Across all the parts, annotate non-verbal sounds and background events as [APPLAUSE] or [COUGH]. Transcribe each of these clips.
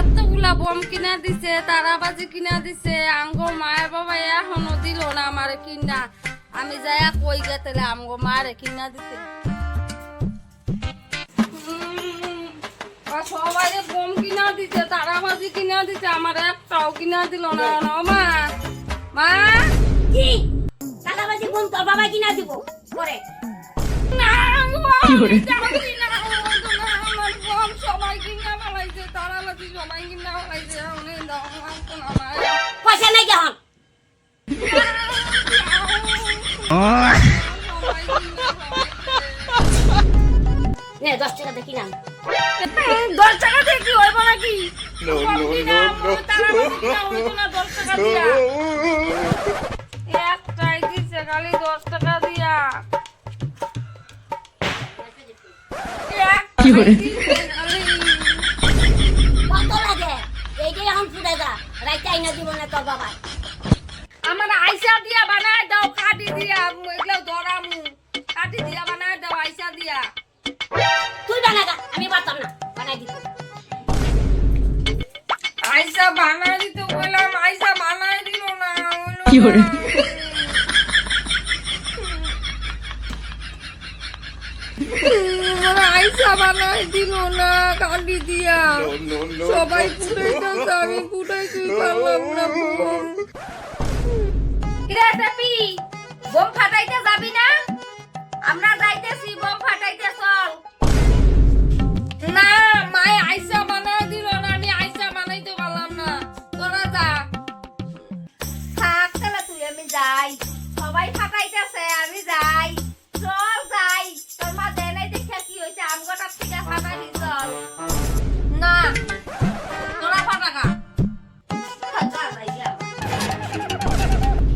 এতগুলা বম কিনা দিছে তারাবাজি কিনা দিছে আঙ্গো মায়ের বাবা এখনও দিল না আমারে কিনা। আমি যাই কই গেতলে আমগো মারে কিনা দিতে? সবাই বম কিনা দিছে তারাবাজি কিনা দিছে আমার একটাও কিনা দিল না না মা। মা? কি? কাদাবাজি বম তোর বাবা কিনা দিব? পরে। না, নাই নে দশ টাকা দেখি না দশ টাকা দিয়ে কি হইব নাকি? No, no, no, no. একটাই দিচ্ছে খালি দশ টাকা দিয়া। দিব না তোর বাবা? আমার আইসা দিয়া বানায় দাও কাটি দিয়া এগুলো ধরামু। কাটি দিয়া বানায় দাও আইসা দিয়া। তুই বানাগা আমি পারতাম না বানাই দিত আইসা বানায় দিতে বললাম আইসা বানায় দিল না কি করে? আমার [LAUGHS] আইসা বানাই দিল না কালি দিয়া. সবাই. ফুটাইতেছে আমি ফুটাইতে পারলাম না কিরে টাপি বোম ফাটাইতে যাবি না আমরা যাইতেছি বোম ফাটাইতে চল না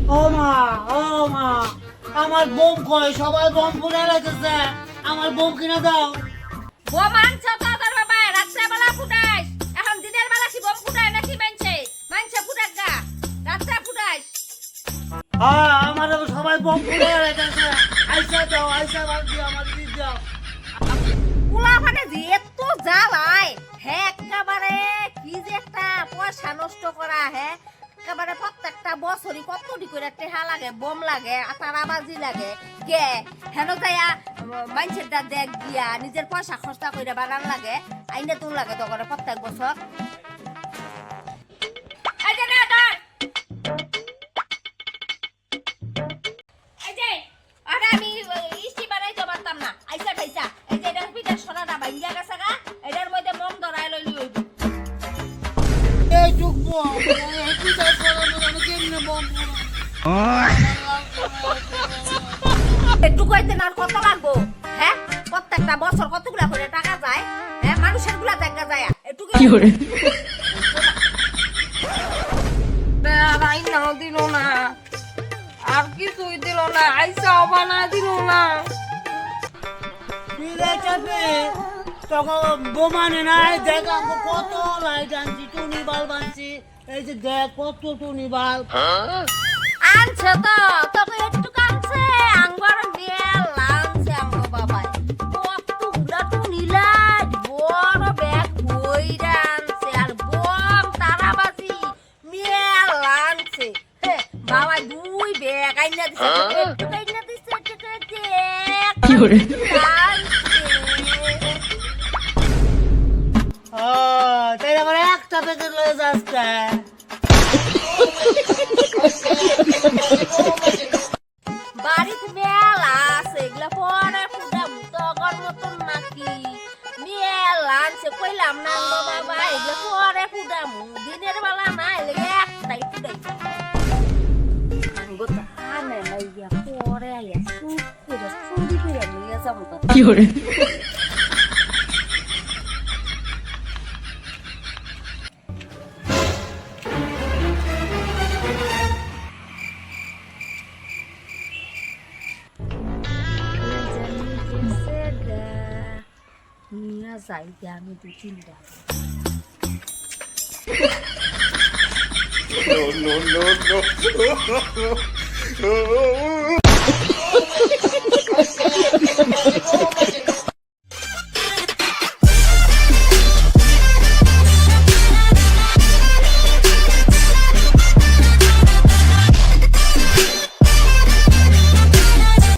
ও মা ও মা আমার বোম কই? সবাই বোম ফুলে রেখেছে আমার বোম কিনে দাও। বোম আনছ তো তোর বাবা রাত্রে বেলা ফুটাইস। এখন দিনের বেলা কি বোম ফুটায় নাকি মানছে? মানছে ফুটাক গা। রাত্রে ফুটাইস। হ্যাঁ আমার সবাই বোম ফুলে রেখেছে আইসা দাও আইসা বাদ দিও আমার দিয়ে দাও। পোলা মানে যে এত জ্বালায় হ্যাঁ একেবারে কি যে একটা পয়সা নষ্ট করা হ্যাঁ একেবারে প্রত্যেকটা বছরই কতটি করে টেহা লাগে, বোম লাগে তারাবাজি লাগে কে হেন যাইয়া মানুষের দেখ দিয়া নিজের পয়সা খরচা করে বানান লাগে, আইনে তোর লাগে তখন প্রত্যেক বছর। একটু না কত লাগবো? হ্যাঁ? প্রত্যেকটা বছর কতগুলা করে টাকা যায়? হ্যাঁ? মানুষেরগুলা দেখা যায়। এটুকু কি করে? বেড়াই নাও দিল না। আর কিছুই দিল না আইসাও বানা দিল না তখন বোমানে নাই দেখ কত লাইট আনছি টুনি বাল্ব আনছি এই যে দেখ কত টুনি বাল্ব আনছে তো তোকে একটু কানছে আঙ্গর দিয়ে লানছে আমগো বাবাই। কতগুলা টুনি লাইট বড় ব্যাগ বইরা আনছে আর বম তারাবাজি আনছে। হে, বাবাই দুই ব্যাগ আইনা দিছে একটু আইনা দিছে কি করে? লয়ে যাচ্ছে বাড়িতে মেলা আছে, এগুলা পরে পুরা মুতগর মতন নাকি? মেলা আনছে, কইলাম না বাবা এগুলা পরে পুরা দিনের বেলা না, এলে একটাই আনে পরে আইয়া সুখ করে চুরি করে নিয়ে যাব কি নিয়ে যাই আমি দু তিনটা No, no, no, no.